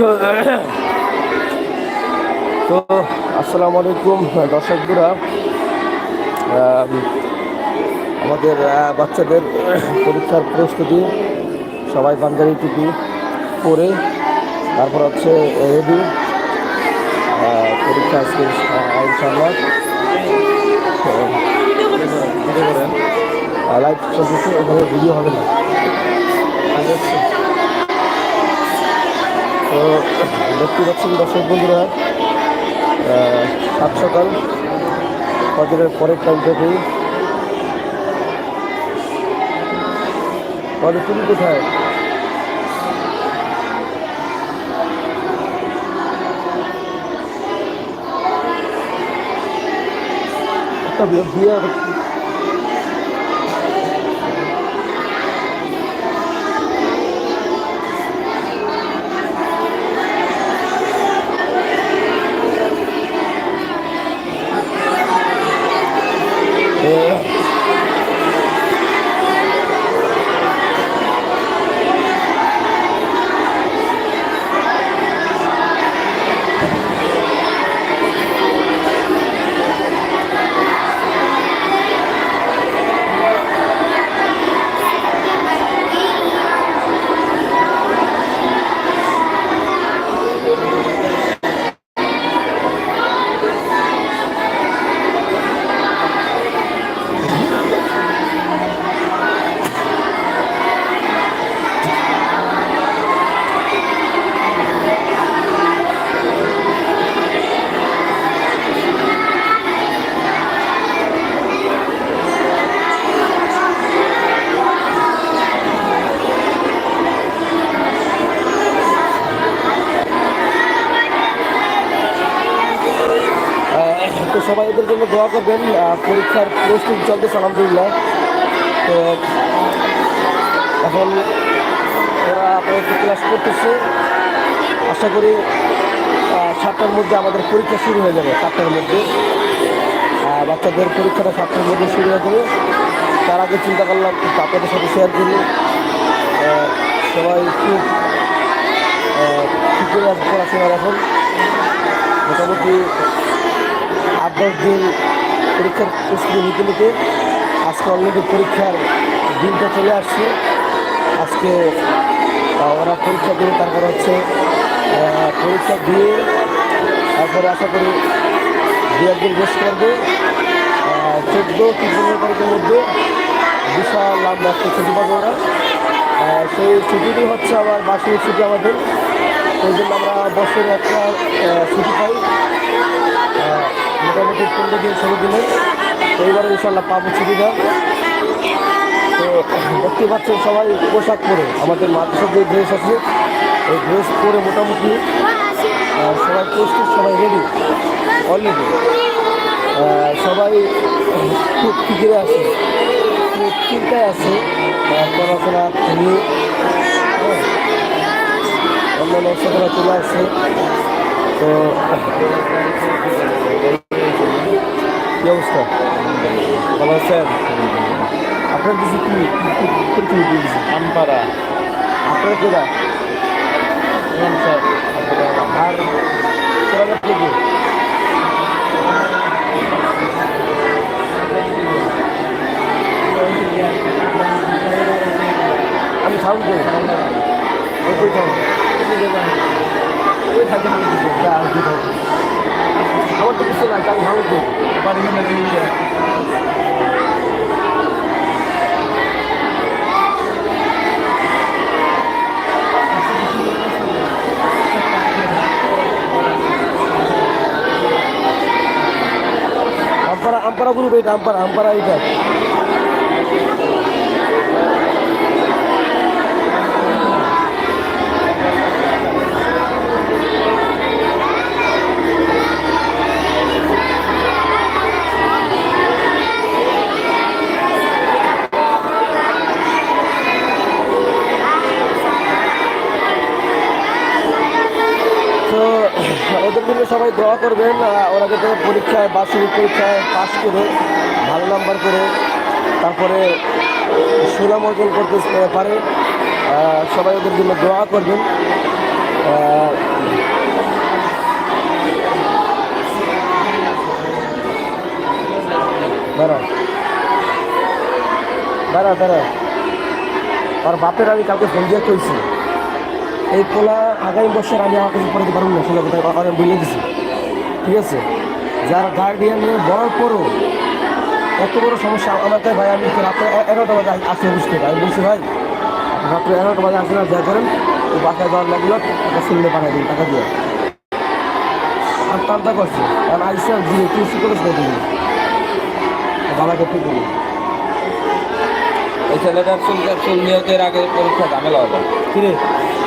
তো, আসসালামু আলাইকুম দর্শকরা আমাদের বাচ্চাদের পরীক্ষার প্রস্তুতি, সবাই পাঞ্জাবি টুপি পরে তারপর হচ্ছে রেডি। পরীক্ষা আজকে ইনশাল্লাহ লাইভ চলতেছে ভিডিও হবে না? তো দেখতে পাচ্ছেন দর্শক বন্ধুরা সাত সকাল ফজরের পরের টাইম থেকেই। তাহলে তুমি কোথায়? একটা বিয়ে সবাই জন্য দোয়া করবেন পরীক্ষার প্রস্তুতি চলতেছে, আলহামদুলিল্লাহ। তো, এখন ওরা আপাতত ক্লাস করতেছে। আশা করি সাতটার মধ্যে আমাদের পরীক্ষা শুরু হয়ে যাবে, সাতটার মধ্যে। বাচ্চাদের পরীক্ষাটা সাতটার মধ্যে শুরু হয়ে যাবে। তার আগে চিন্তা করলাম আপনাদের সাথে শেয়ার করি। সবাই খুব ঠিক পড়াশোনার এখন মোটামুটি আট দশ দিন পরীক্ষার প্রস্তুতি নিতে নিতে আজকে অলরেডি পরীক্ষার দিনটা চলে আসছে। আজকে ওরা পরীক্ষা দিয়ে তারপর হচ্ছে পরীক্ষা দিয়ে তারপরে আশা করি দু একদিন রেস্ট করবে। চোদ্দ কি পনেরো তারিখের মধ্যে বিশাল লম্বা একটা ছুটি পাবো ওরা। সেই ছুটিটি হচ্ছে আবার বার্ষিক ছুটি আমাদের। সেই জন্য আমরা বছরে একটা ছুটি পাই। মোটামুটি পনেরো দিন ষোলো দিনে। এইবারে ইনশাল্লাহ পাবো ছুটিটা তো দেখতে পাচ্ছেন সবাই পোশাক পরে। আমাদের মাদ্রাসার যে ড্রেস আছে এই ড্রেস পরে মোটামুটি সবাই প্রস্তুত সবাই রেডি অলরেডি সবাই খুব ফিকিরে আছে। খুব চিন্তায় আছে। পড়াশোনা নিয়ে হ্যাঁ, অন্যান্য সেখানে চলে আসছে। তো কি অবস্থা ভালো আছেন আপনার কিছু কি কি- কি পরীক্ষা দিয়েছে আমপাড়া আপনার কেরা ইমাম স্যার আর কোরআনের থেকে আমপারা আমপারা গ্রুপ এটা আমপারা আমপারা এটা তো হ্যাঁ, ওদের জন্য সবাই দোয়া করবেন ওরা যাতে পরীক্ষায়, বার্ষিক পরীক্ষায় পাশ করে, ভালো নাম্বার করে, তারপরে সুনাম অর্জন করতে পারে সবাই ওদের জন্য দোয়া করবেন। দাঁড়া দাঁড়া দাঁড়া আর বাপের আমি কাউকে ফোন দিয়ে এই পোলা আগামী বছর আমি আমার কাছে পড়াতে পারব না কোথায় আমি বলে দিছি ঠিক আছে? যার গার্ডিয়ান বলার পরও এত বড় সমস্যা আমাকে ভাই আমি রাত্রে এগারোটা বাজে আসি অফিস থেকে আমি বলছি ভাই রাত্রে এগারোটা বাজে আসেন যা করেন ও বাসায় যাওয়ার লাগল টাকা সিলেন্ডে পাঠিয়ে দিন টাকা দিয়ে। আর টানটা করছে। কারণ আইসি আর দিয়ে তুই করে দিবি বাবাকে ঠিক দিবি এই ছেলেটার চুল চুল আগে পরীক্ষা ঝামেলা হবে কিরে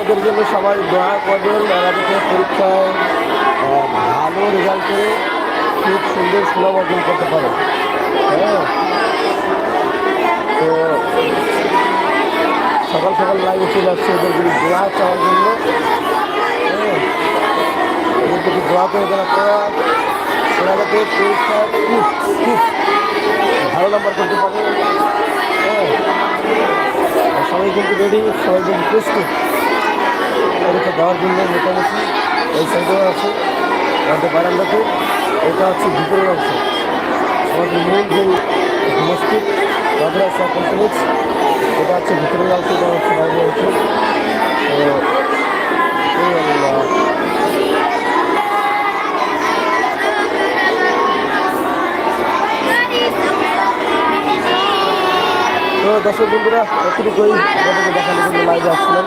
এদের জন্য সবাই দোয়া করবেন। এরা যাতে পরীক্ষায় ভালো রেজাল্ট করে খুব সুন্দর সুনাম অর্জন করতে পারে। হ্যাঁ। তো সকাল সকাল লাইভে চলে আসছে এদের জন্য দোয়া চাওয়ার জন্য। হ্যাঁ। দোয়া করে আপনারা ওরা যাতে পরীক্ষায়। খুব খুব ভালো নাম্বার করতে পারে। হ্যাঁ। সবাই কিন্তু রেডি সবাই কিন্তু প্রস্তুত। পরীক্ষা দেওয়ার জন্য মোটামুটি এই সাইডেও আছে, আমাদের বারান্দাতে। এটা হচ্ছে ভিতরের অংশ। আমাদের মূল যে মসজিদ, মাদ্রাসা, কমপ্লেক্স, এটা হচ্ছে ভিতরের অংশ, এটা হচ্ছে বাইরের অংশ। দর্শক বন্ধুরা আপনাদেরকে দেখানোর লাইভে আসছিলাম।